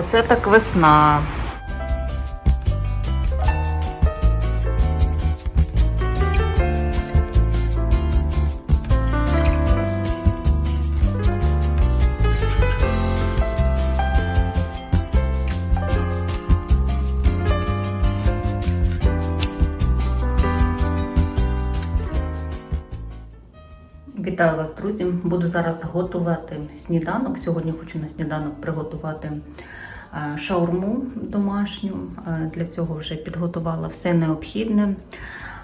Оце так весна. Вітаю вас, друзі! Буду зараз готувати сніданок. Сьогодні хочу на сніданок приготувати шаурму домашню. Е, Для цього вже підготувала все необхідне.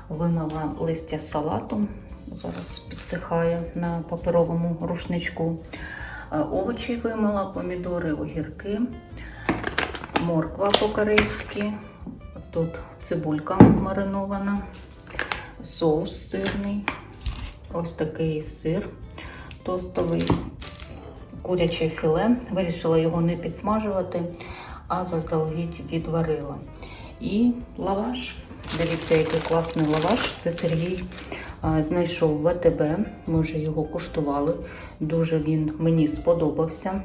Вимила листя салату. Зараз підсихає на паперовому рушничку. Е, Овочі вимила, помідори, огірки, морква по-корейськи. Тут цибулька маринована, соус сирний. Ось такий сир тостовий, куряче філе. Вирішила його не підсмажувати, а заздалегідь відварила. І лаваш. Дивіться, який класний лаваш. Це Сергій а, знайшов в АТБ. Ми вже його куштували. Дуже він мені сподобався.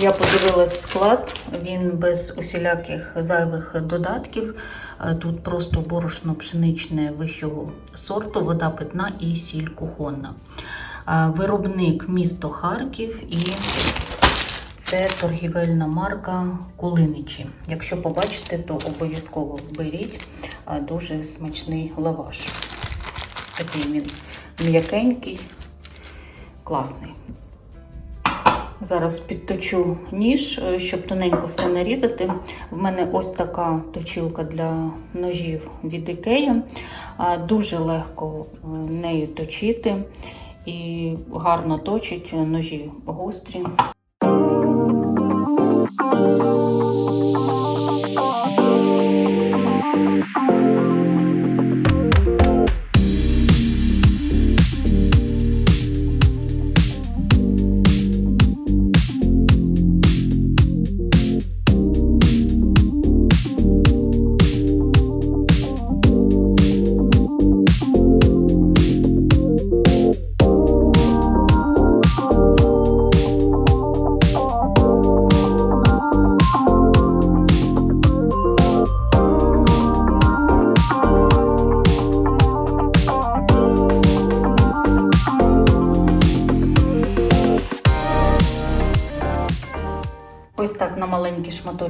Я подивилась склад, він без усіляких зайвих додатків. Е, Тут просто борошно пшеничне вищого сорту, вода питна і сіль кухонна. Виробник місто Харків і це торгівельна марка Кулиничі. Якщо побачите, то обов'язково беріть дуже смачний лаваш. Такий він м'якенький, класний. Зараз підточу ніж, е, щоб тоненько все нарізати. В мене ось така точилка для ножів від Ікея. Дуже легко е, нею точити і гарно точить ножі гострі.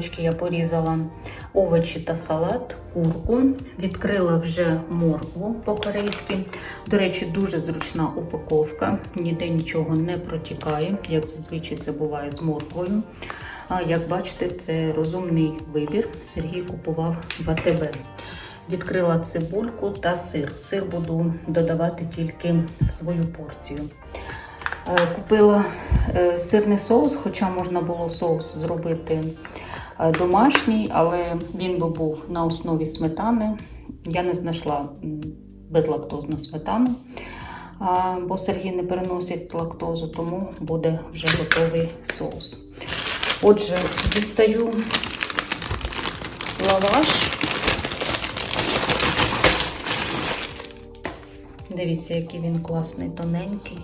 Шматочки я порізала овочі та салат, курку. Відкрила вже моркву по-корейськи. До речі, дуже зручна упаковка, ніде нічого не протікає, як зазвичай це буває з морквою. А як бачите, це розумний вибір. Сергій купував в АТБ. Відкрила цибульку та сир. Сир буду додавати тільки в свою порцію. Е, Купила е, сирний соус, хоча можна було соус зробити домашній, але він би був на основі сметани. Я не знайшла безлактозну сметану, бо Сергій не переносить лактозу, тому буде вже готовий соус. Отже, дістаю лаваш. Дивіться, який він класний, тоненький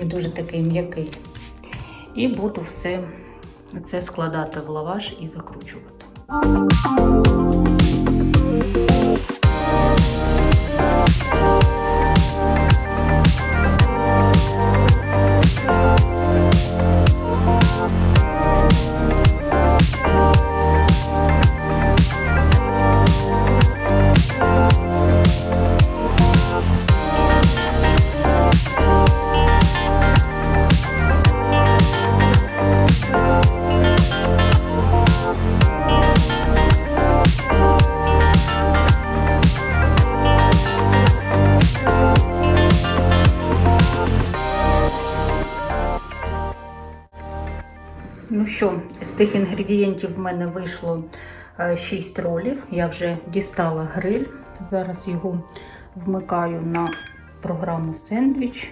і дуже такий м'який. І буду все це складати в лаваш і закручувати. Тих інгредієнтів в мене вийшло 6 ролів. Я вже дістала гриль. Зараз його вмикаю на програму сендвіч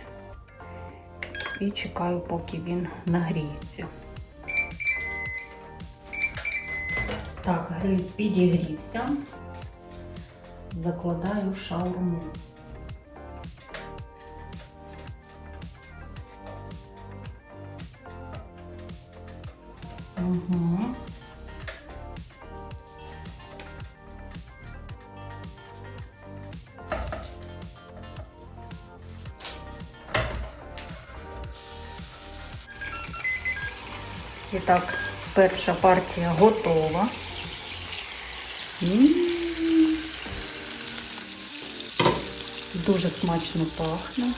і чекаю, поки він нагріється. Так, гриль підігрівся. Закладаю шаурму. Угу. І так, перша партія готова. М. Дуже смачно пахне.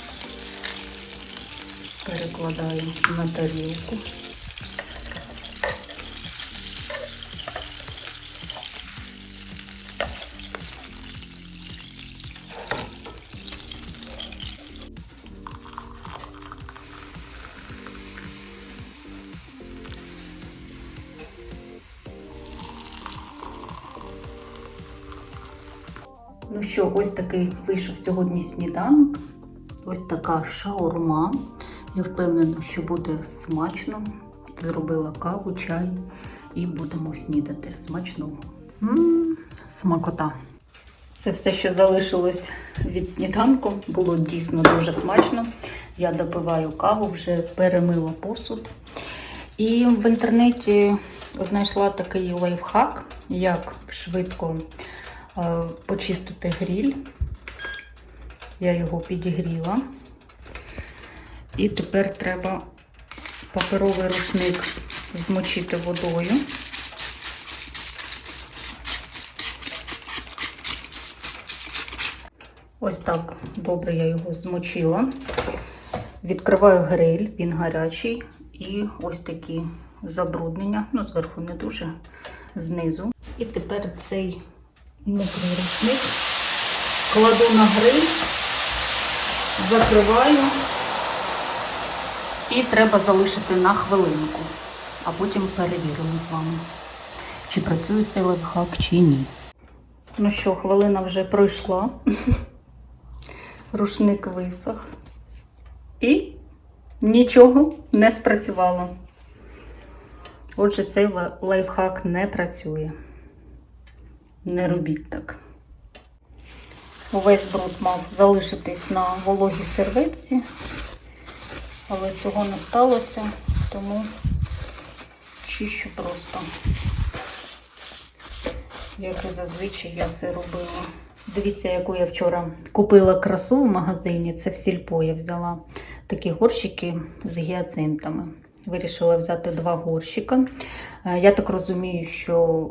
Перекладаю на тарілку. Ну що, ось такий вийшов сьогодні сніданок. Ось така шаурма. Я впевнена, що буде смачно. Зробила каву, чай і будемо снідати смачного. Смакота. Це все, що залишилось від сніданку. Було дійсно дуже смачно. Я допиваю каву, вже перемила посуд. І в інтернеті знайшла такий лайфхак, як швидко почистити гріль. Я його підігріла. І тепер треба паперовий рушник змочити водою. Ось так добре я його змочила. Відкриваю гриль, він гарячий. І ось такі забруднення, ну, зверху не дуже, знизу. І тепер цей мокрий рушник кладу на гриль, закриваю і треба залишити на хвилинку, а потім перевіримо з вами, чи працює цей лайфхак, чи ні. Ну що, хвилина вже пройшла. Рушник висох. І нічого не спрацювало. Отже, цей лайфхак не працює. Не робіть так. Увесь бруд мав залишитись на вологій серветці, але цього не сталося, тому чищу просто, як і зазвичай я це робила. Дивіться, яку я вчора купила красу в магазині. Це в сільпо я взяла такі горщики з гіацинтами. Вирішила взяти два горщика. Е, Я так розумію, що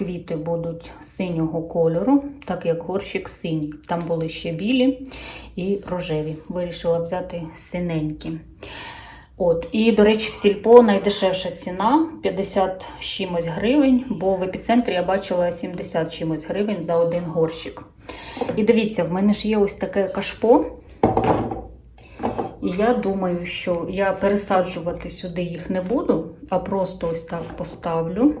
квіти будуть синього кольору, так як горщик синій. Там були ще білі і рожеві. Вирішила взяти синенькі. От, і, до речі, в сільпо найдешевша ціна 50 чимось гривень, бо в епіцентрі я бачила 70 чимось гривень за один горщик. І дивіться, в мене ж є ось таке кашпо. І я думаю, що я пересаджувати сюди їх не буду, а просто ось так поставлю.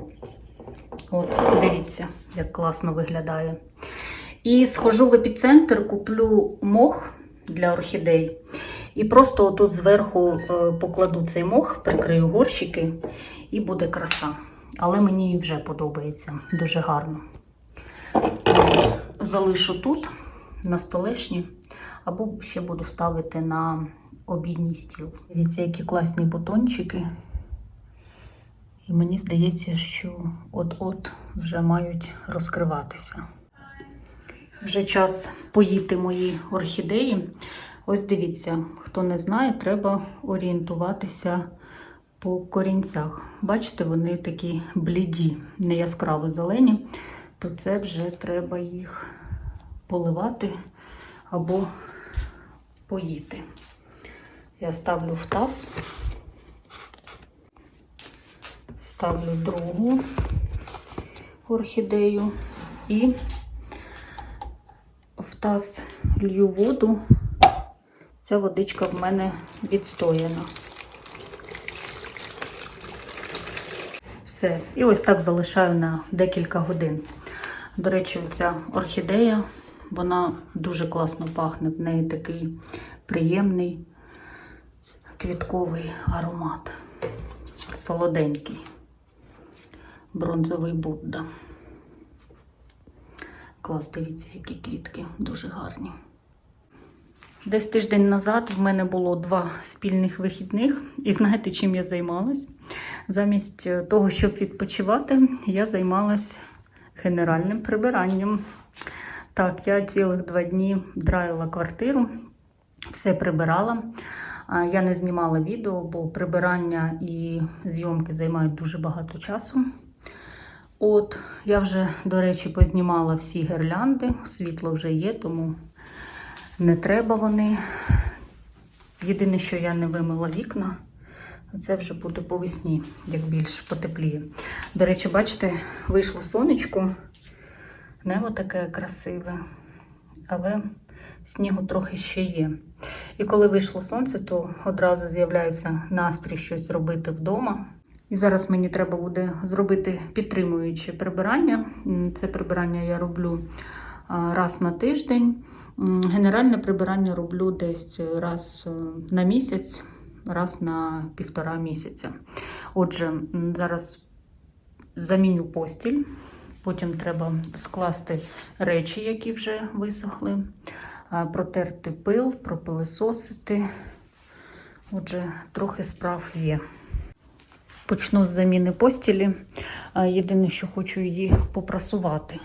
От, дивіться, як класно виглядає. І схожу в епіцентр, куплю мох для орхідей. І просто отут зверху е, покладу цей мох, прикрию горщики, і буде краса. Але мені вже подобається дуже гарно. Залишу тут, на столешні, або ще буду ставити на обідній стіл. Дивіться, які класні бутончики. І мені здається, що от-от вже мають розкриватися. Вже час поїти мої орхідеї. Ось дивіться, хто не знає, треба орієнтуватися по корінцях. Бачите, вони такі бліді, не яскраво зелені, то це вже треба їх поливати або поїти. Я ставлю в таз, ставлю другу орхідею і в таз лью воду. Ця водичка в мене відстояна. Все. І ось так залишаю на декілька годин. До речі, ця орхідея, вона дуже класно пахне. В неї такий приємний квітковий аромат. Солоденький. Бронзовий Будда. Клас, дивіться, які квітки дуже гарні. Десь тиждень назад в мене було два спільних вихідних. І знаєте, чим я займалась? Замість е, того, щоб відпочивати, я займалась генеральним прибиранням. Так, я цілих два дні драїла квартиру, все прибирала. Я не знімала відео, бо прибирання і зйомки займають дуже багато часу. От, я вже, до речі, познімала всі гірлянди, світло вже є, тому не треба вони. Єдине, що я не вимила вікна, це вже буде по весні, як більш потепліє. До речі, бачите, вийшло сонечко, небо таке красиве, але снігу трохи ще є. І коли вийшло сонце, то одразу з'являється настрій щось робити вдома. І зараз мені треба буде зробити підтримуюче прибирання. Це прибирання я роблю раз на тиждень. Генеральне прибирання роблю десь раз е, на місяць, раз на півтора місяця. Отже, зараз заміню постіль, потім треба скласти речі, які вже висохли, протерти пил, пропилисосити. Отже, трохи справ є. Почну з заміни постілі. Єдине, що хочу її попрасувати.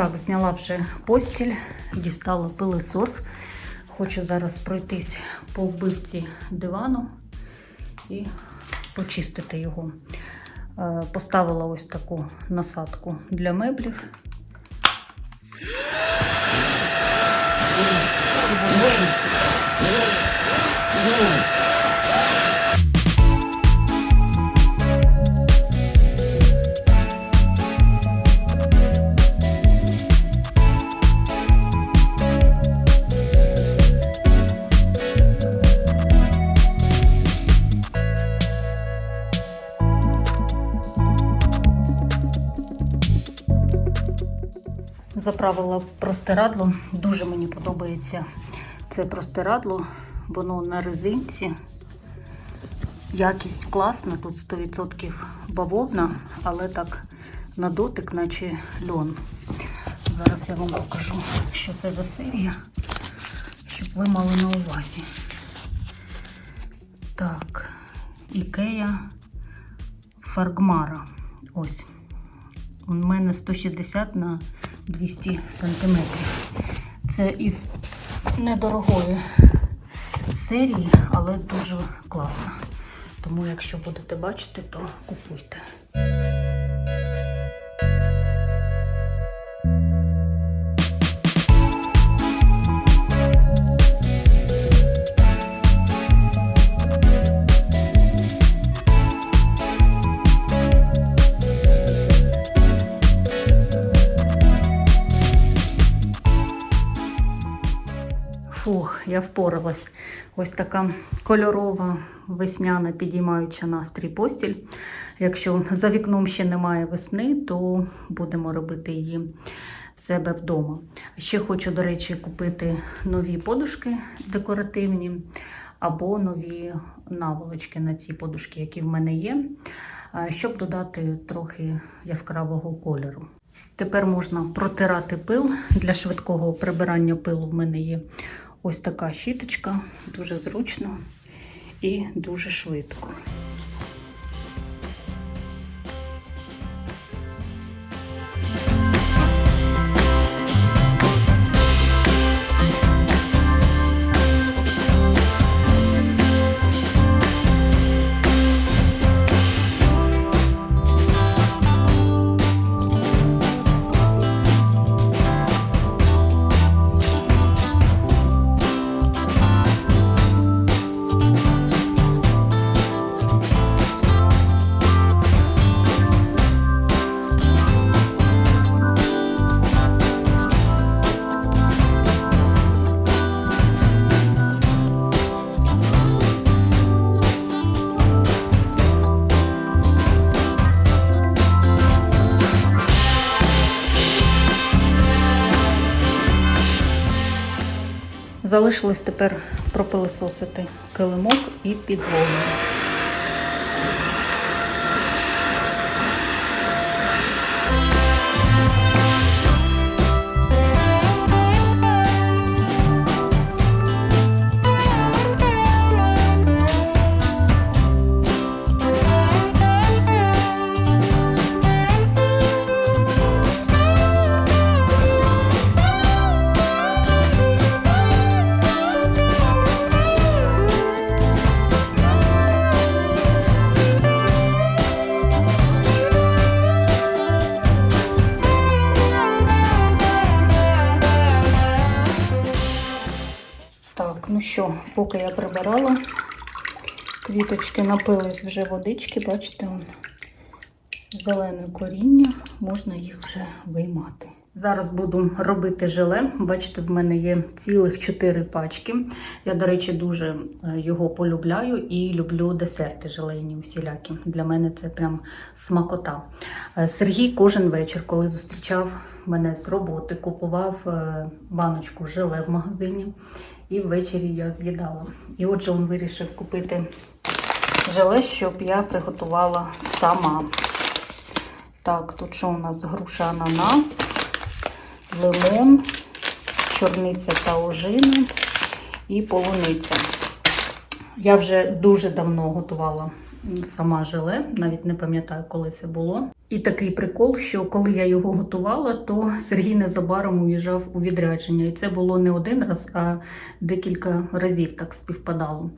Так, зняла вже постіль, дістала пилисос. Хочу зараз пройтись по вбивці дивану і почистити його. Е, Поставила ось таку насадку для меблів. І чистити. Заправила простирадло. Дуже мені подобається це простирадло. Воно на резинці. Якість класна, тут 100% бавовна, але так на дотик, наче льон. Зараз я вам покажу, що це за серія, щоб ви мали на увазі. Так, Ікея Фаргмара. Ось. У мене 160 на 200 сантиметрів. Це із недорогої серії, але дуже класна. Тому, якщо будете бачити, то купуйте. Впоралась. Ось така кольорова весняна підіймаюча настрій постіль. Якщо за вікном ще немає весни, то будемо робити її в себе вдома. Ще хочу, до речі, купити нові подушки декоративні або нові наволочки на ці подушки, які в мене є, щоб додати трохи яскравого кольору. Тепер можна протирати пил. Для швидкого прибирання пилу в мене є ось така щіточка, дуже зручно і дуже швидко. Залишилось тепер пропилисосити килимок і підлогу. Що, поки я прибирала, квіточки напились вже водички, бачите, зелене коріння, можна їх вже виймати. Зараз буду робити желе. Бачите, в мене є цілих 4 пачки. Я, до речі, дуже е, його полюбляю і люблю десерти желейні усілякі. Для мене це прям смакота. Е, Сергій кожен вечір, коли зустрічав мене з роботи, купував е, баночку желе в магазині, і ввечері я з'їдала. І отже, він вирішив купити желе, щоб я приготувала сама. Так, тут що у нас груша ананас, лимон, чорниця та ожина і полуниця. Я вже дуже давно готувала сама желе, навіть не пам'ятаю, коли це було. І такий прикол, що коли я його готувала, то Сергій незабаром уїжджав у відрядження. І це було не один раз, а декілька разів так співпадало.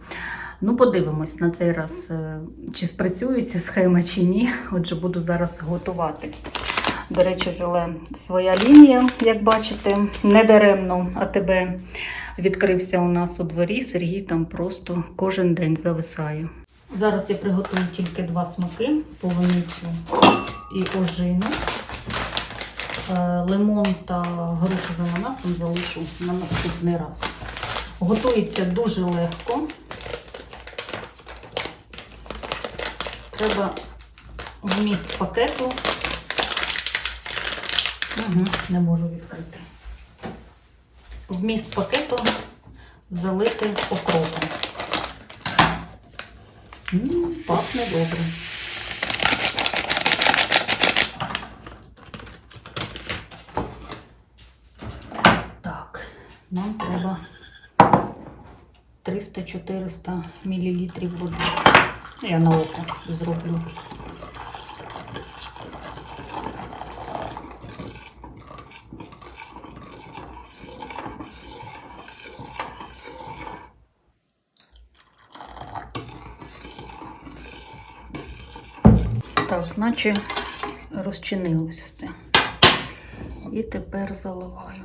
Ну, подивимось на цей раз, е, чи спрацює ця схема, чи ні. Отже, буду зараз готувати. До речі, желе своя лінія, як бачите, не даремно АТБ відкрився у нас у дворі. Сергій там просто кожен день зависає. Зараз я приготую тільки два смаки: полуницю і ожину. Е, Лимон та грушу з ананасом залишу на наступний раз. Готується дуже легко. Треба вміст пакету. Угу, не можу відкрити. Вміст пакету залити окропом. Пахне добре. Так, нам треба 300-400 мл води. Я на око зроблю. Так, наче розчинилось все. І тепер заливаю.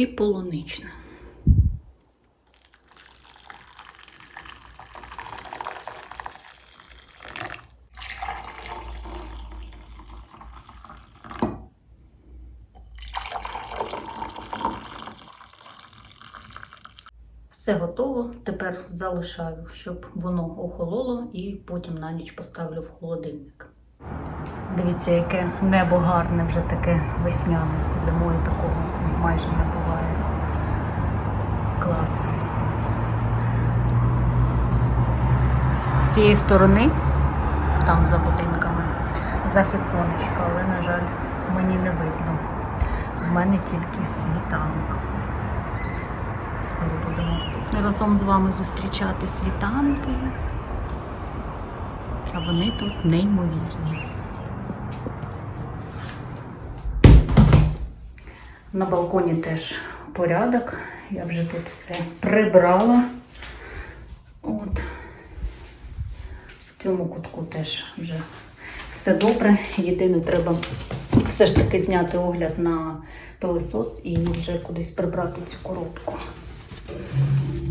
І полуничне. Все готово. Тепер залишаю, щоб воно охололо, і потім на ніч поставлю в холодильник. Дивіться, яке небо гарне, вже таке весняне. Зимою такого майже не буває. Клас. З тієї сторони, там за будинками, захід сонечка, але, на жаль, мені не видно. В мене тільки світанок. Скоро будемо разом з вами зустрічати світанки. А вони тут неймовірні. На балконі теж порядок. Я вже тут все прибрала. От. В цьому кутку теж вже все добре. Єдине, треба все ж таки зняти огляд на пилосос і вже кудись прибрати цю коробку.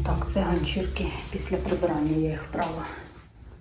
Так, це ганчірки після прибирання я їх брала.